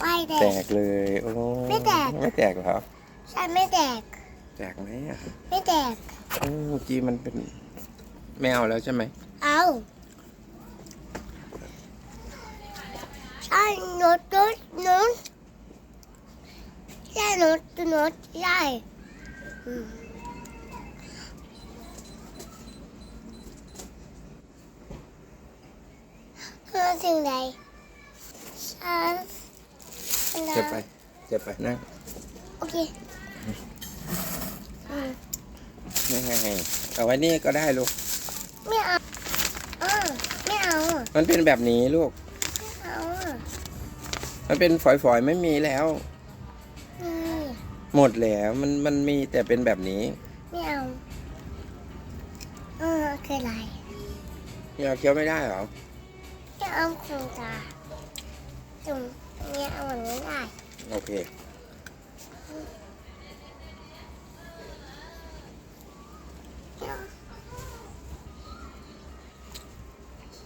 ไม่แตแตก กเลยโอ้ไม่แตก ไม่แตกเหรอใช่ไม่แตก แตกไหมอะไม่แตกโอ้เมื่อกี้มันเป็นแมวแล้วใช่ไหมเอาใช่นดนดนดใช่นดนดใช่อืมเพื่อสิ่งใดฉัน เจ็บไปเจ็บไปนั่งโอเคอืมนั่งไงเอาไว้นี่ก็ได้ลูก ไม่เอาอ่าไม่เอาอะมันเป็นแบบนี้ลูก ไม่เอาอะมันเป็นฝอยๆไม่มีแล้วนี่หมดแล้วมันมันมีแต่เป็นแบบนี้ไม่เอา เออคืออะไรยาเคี้ยวไม่ได้เหรอไม่เอาคุณตาจุ่ม เนี่ยเอาแบบนี้ได้โอเค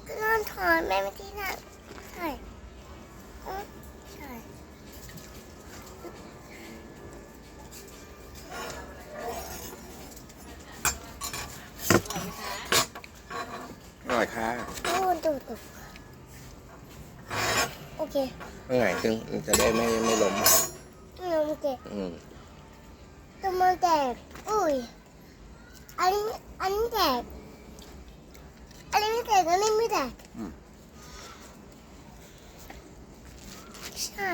ก็นอนถอนแม่ไม่ที่นั่นใช่อืมใช่อร่อยค่ะ โอ้ดูดูโอ เคเมื่อไงซึ่งมันจะได้ไม่ไม่ล้มอืมโอเคอืมตัวมันแตกอุ้ย อันนี้อันนี้แตกอันนี้ไม่แตกอันนี้ไม่แตกอืมใช่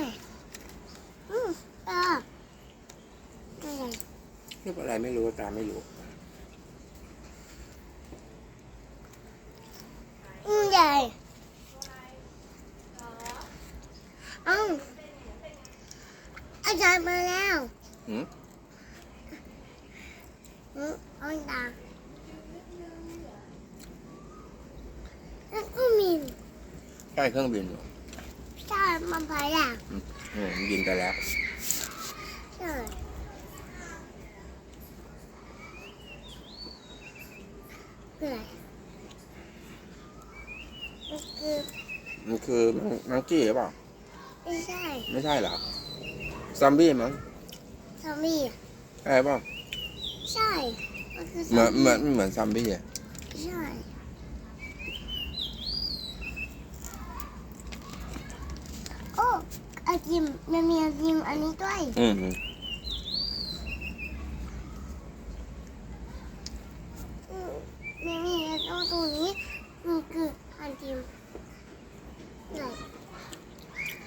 อืมอ่าอะไรรูปอะไรไม่รู้ตามไม่รู้อืมใหญ่เอ้าอา จารย์มาแล้วอืมอืมเอาตาแล้วก็มีใกล้เครื่องบินอยู่ใช่มาพายอะอืมอืมบินไปแล้วใช่เพื่อมันคือมันคือมังกี้หรือเปล่า ไม่ใช่ ไม่ใช่เหรอ ซอมบี้มั้งซอมบี้ใช่เปล่าใช่มันคือซเหมืออนมเหมืบี้อนเหมือนซอมบี้อะใช่โอ้ไอติมมันมีไอติมอันนี้ด้วยอืมอืมมันมีไอติมตรงนี้มันคือไอติมไหน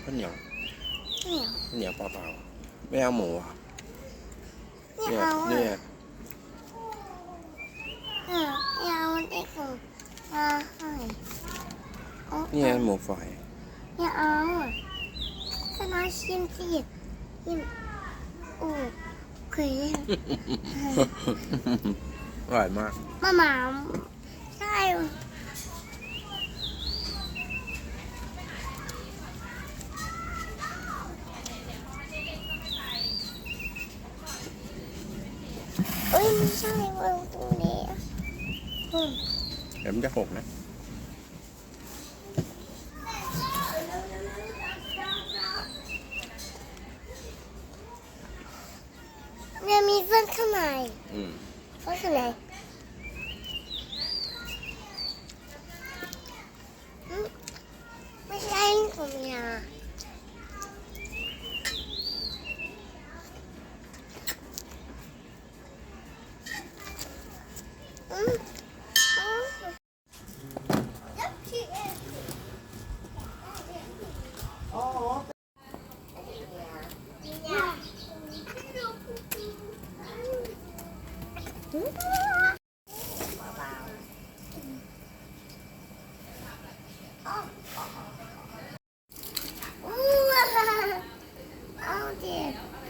ข้าวเหนียวเหนียวข้าว เหนียวเปล่าๆไม่เอาหมูอะไม่เนี่ย เอาอะเนี่ยเออไม่เอาเด็กส่งมาให้เอาเนี่ยหมูฝอยไม่เอาอะก็มาชิมสิชิมโอ้เคยอร่อยมากมาหมาใช่เอ้ยไม่ ใช่วางตรงนี้อืมเดี๋ยวมันจะหกนะเนี่ยมีเส้นข้างในอืมเส้นข้างใน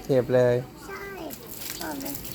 เจ็บเลย ใช่